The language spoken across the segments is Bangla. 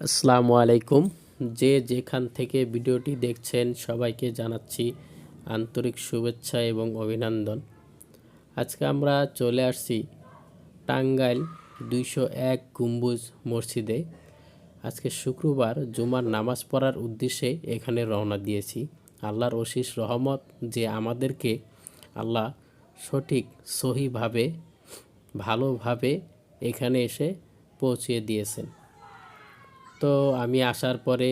আসসালামু আলাইকুম। যে যেখান থেকে ভিডিওটি দেখছেন সবাইকে জানাচ্ছি আন্তরিক শুভেচ্ছা এবং অভিনন্দন। আজকে আমরা চলে আসছি টাঙ্গাইল দুইশো এক গম্বুজ মসজিদে। আজকে শুক্রবার জুমার নামাজ পড়ার উদ্দেশ্যে এখানে রওনা দিয়েছি। আল্লাহর অশিস রহমত যে আমাদেরকে আল্লাহ সঠিক, সহিভাবে, ভালোভাবে এখানে এসে পৌঁছিয়ে দিয়েছেন। তো আমি আসার পরে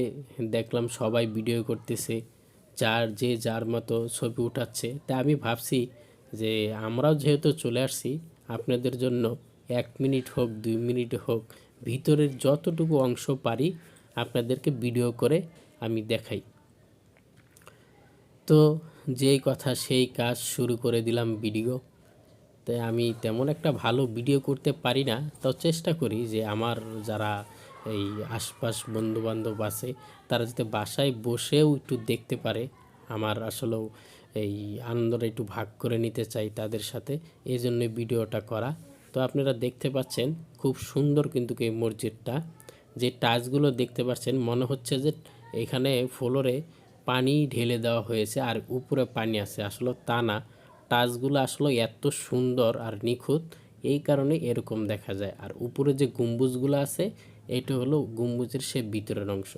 দেখলাম সবাই ভিডিও করতেছে, যার যে যার মতো ছবি উঠাচ্ছে। তা আমি ভাবছি যে আমরাও যেহেতু চলে আসছি, আপনাদের জন্য এক মিনিট হোক, দুই মিনিট হোক, ভিতরের যতটুকু অংশ পারি আপনাদেরকে ভিডিও করে আমি দেখাই। তো যেই কথা সেই কাজ শুরু করে দিলাম ভিডিও। তাই আমি তেমন একটা ভালো ভিডিও করতে পারি না তাও চেষ্টা করি যে আমার যারা এই আশপাশ বন্ধুবান্ধব আছে, তারা যাতে বাসায় বসেও একটু দেখতে পারে, আমার আসলেও এই আনন্দটা একটু ভাগ করে নিতে চাই তাদের সাথে, এই জন্য ভিডিওটা করা। তো আপনারা দেখতে পাচ্ছেন, খুব সুন্দর কিন্তু এই মসজিদটা। যে টাচগুলো দেখতে পাচ্ছেন, মনে হচ্ছে যে এখানে ফ্লোরে পানি ঢেলে দেওয়া হয়েছে আর উপরে পানি আছে। আসলে তা না, টাচগুলো আসলে এত সুন্দর আর নিখুঁত, এই কারণে এরকম দেখা যায়। আর উপরে যে গম্বুজগুলো আছে এটা হলো গম্বুজের সে ভিতরের অংশ।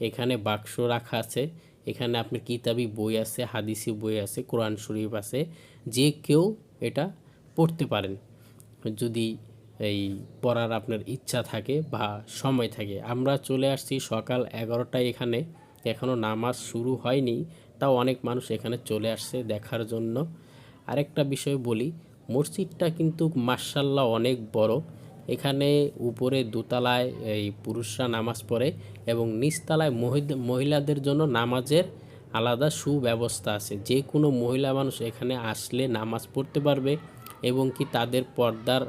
এখানে বাক্স রাখা আছে। এখানে আপনার কিতাবি বই আছে, হাদিসি বই আছে, কোরআন শরীফ আছে। যে কেউ এটা পড়তে পারেন। যদি এই পড়ার আপনার ইচ্ছা থাকে বা সময় থাকে। আমরা চলে আসছি সকাল এগারোটায় এখানে। এখনও নামাজ শুরু হয়নি। তাও অনেক মানুষ এখানে চলে আসছে দেখার জন্য। আরেকটা বিষয় বলি, মসজিদটা কিন্তু মার্শাল্লাহ অনেক বড়। এখানে উপরে দোতলায় এই পুরুষরা নামাজ পড়ে এবং নিচতলায় মহিলাদের জন্য নামাজের আলাদা সুব্যবস্থা আছে। যে কোনো মহিলা মানুষ এখানে আসলে নামাজ পড়তে পারবে এবং কি তাদের পর্দার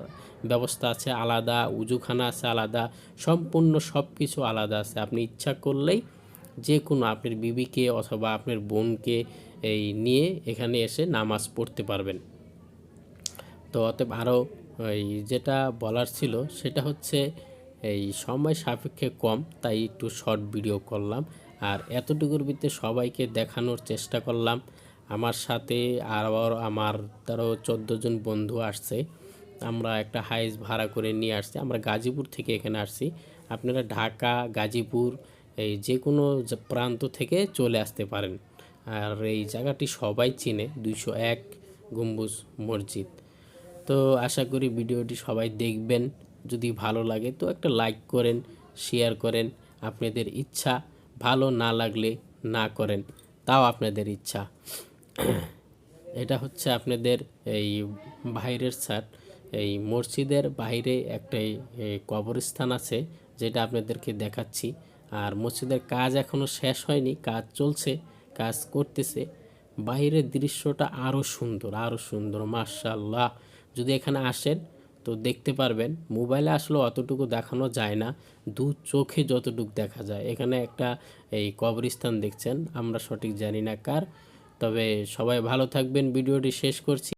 ব্যবস্থা আছে আলাদা, উজুখানা আছে আলাদা, সম্পূর্ণ সব কিছু আলাদা আছে। আপনি ইচ্ছা করলেই যে কোনো আপনার বিবিকে অথবা আপনার বোনকে এই নিয়ে এখানে এসে নামাজ পড়তে পারবেন। তো অতএব আরও এই যেটা বলার ছিল সেটা হচ্ছে এই সময় সাপেক্ষে কম, তাই একটু শর্ট ভিডিও করলাম। আর এতটুকুর ভিতরে সবাইকে দেখানোর চেষ্টা করলাম। আমার সাথে আবার আমার তারও চোদ্দ জন বন্ধু আসছে। আমরা একটা হাইস ভাড়া করে নিয়ে আসছি। আমরা গাজীপুর থেকে এখানে আসছি। আপনারা ঢাকা, গাজীপুর এই যে কোনো প্রান্ত থেকে চলে আসতে পারেন। আর এই জায়গাটি সবাই চিনে, দুইশো এক গম্বুজ মসজিদ। তো আশা করি ভিডিওটি সবাই দেখবেন। যদি ভালো লাগে তো একটা লাইক করেন শেয়ার করেন। আপনাদের ইচ্ছা ভালো না লাগলে না করেন, তাও আপনাদের ইচ্ছা। এটা হচ্ছে আপনাদের এই বাইরের ছাদ। এই মসজিদের বাইরে একটা কবরস্থান আছে, যেটা আপনাদেরকে দেখাচ্ছি। আর মসজিদের কাজ এখনও শেষ হয়নি, কাজ চলছে, কাজ করতেছে। বাইরের দৃশ্যটা আরও সুন্দর আরও সুন্দর মার্শাল্লাহ এখানে আসেন, তো দেখতে পারবেন মোবাইলে আসলে অতটুকু দেখানো যায় না। দু চোখে যতটুকু দেখা যায়। এখানে একটা এই কবরস্থান দেখছেন, আমরা সঠিক জানি না কার। তবে সবাই ভালো থাকবেন। ভিডিওটি শেষ করছি।